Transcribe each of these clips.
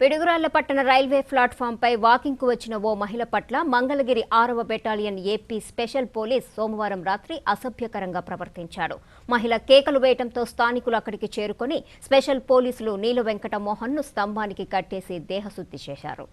పిడుగురాళ్ళ పట్టణ రైల్వే ప్లాట్ఫామ్పై వాకింగ్కు వచ్చిన ఓ మహిళ పట్ల మంగళగిరి ఆరవ బెటాలియన్ ఏపీ స్పెషల్ పోలీస్ సోమవారం రాత్రి అసభ్యకరంగా ప్రవర్తించాడు. మహిళ కేకలు వేయడంతో స్థానికులు అక్కడికి చేరుకొని స్పెషల్ పోలీసులు నీలు వెంకటమోహన్ను స్తంభానికి కట్టేసి దేహశుద్ధి చేశారు.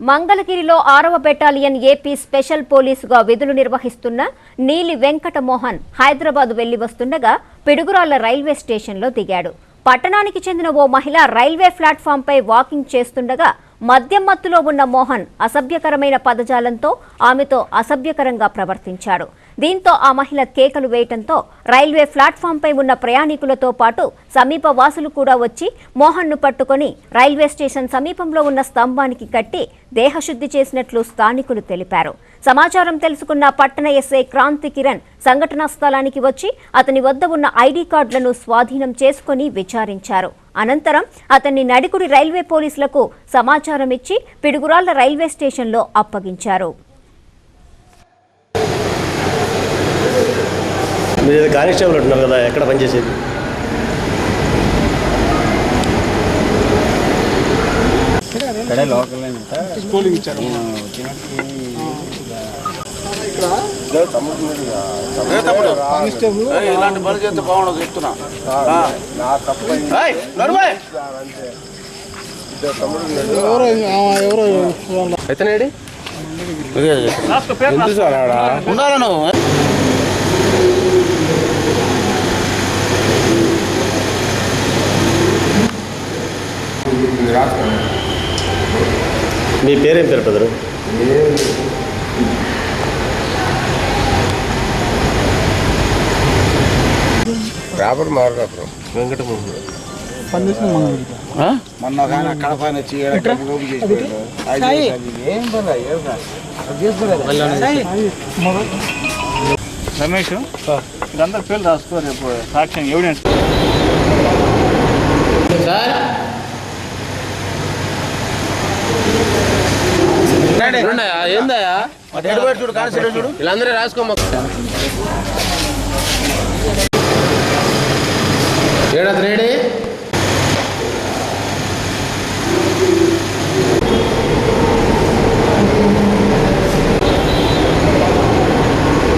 మంగళగిరిలో ఆరవ బెటాలియన్ ఏపీ స్పెషల్ పోలీసుగా విధులు నిర్వహిస్తున్న నీలి వెంకటమోహన్ హైదరాబాద్ వెళ్ళి వస్తుండగా పిడుగురాళ్ళ రైల్వే స్టేషన్లో దిగాడు. పట్టణానికి చెందిన ఓ మహిళ రైల్వే ప్లాట్ఫామ్పై వాకింగ్ చేస్తుండగా మద్యం మత్తులో ఉన్న మోహన్ అసభ్యకరమైన పదజాలంతో ఆమెతో అసభ్యకరంగా ప్రవర్తించాడు. దీంతో ఆ మహిళ కేకలు వేయటంతో రైల్వే ప్లాట్ఫామ్పై ఉన్న ప్రయాణికులతో పాటు సమీప వాసులు కూడా వచ్చి మోహన్ను పట్టుకొని రైల్వే స్టేషన్ సమీపంలో ఉన్న స్తంభానికి కట్టి దేహశుద్ధి చేసినట్లు స్థానికులు తెలిపారు. సమాచారం తెలుసుకున్న పట్టణ ఎస్ఐ క్రాంతి కిరణ్ సంఘటనా స్థలానికి వచ్చి అతని వద్ద ఉన్న ఐడి కార్డులను స్వాధీనం చేసుకుని విచారించారు. అనంతరం అతన్ని నడికుడి రైల్వే పోలీసులకు సమాచారం ఇచ్చి పిడుగురాళ్ళ రైల్వే స్టేషన్లో అప్పగించారు. మీరు ఏదో కానిస్టేబుల్ అంటున్నారు కదా ఎక్కడ పనిచేసేది? ఇక్కడే లోకల్ స్కూలింగ్ ఇచ్చారు. ఇలాంటి పని చేస్తే బాగుండదు చెప్తున్నా. ఎవరో ఎవరో ఎందుకు సార్ మీ పేరేం పేరు బ్రదరు? రాబర్ మార్గాపురం వెంకటమోహన్? మొన్న వచ్చి. రమేష్ వీళ్ళందరూ పేర్లు రాసుకో రేపు సాక్ష్యం ఎవిడెన్స్ ఏందయ్యా? ఎడబెట్టు చూడు చూడు. వీళ్ళందరూ రాసుకోమ్మ. ఏడాది రేడి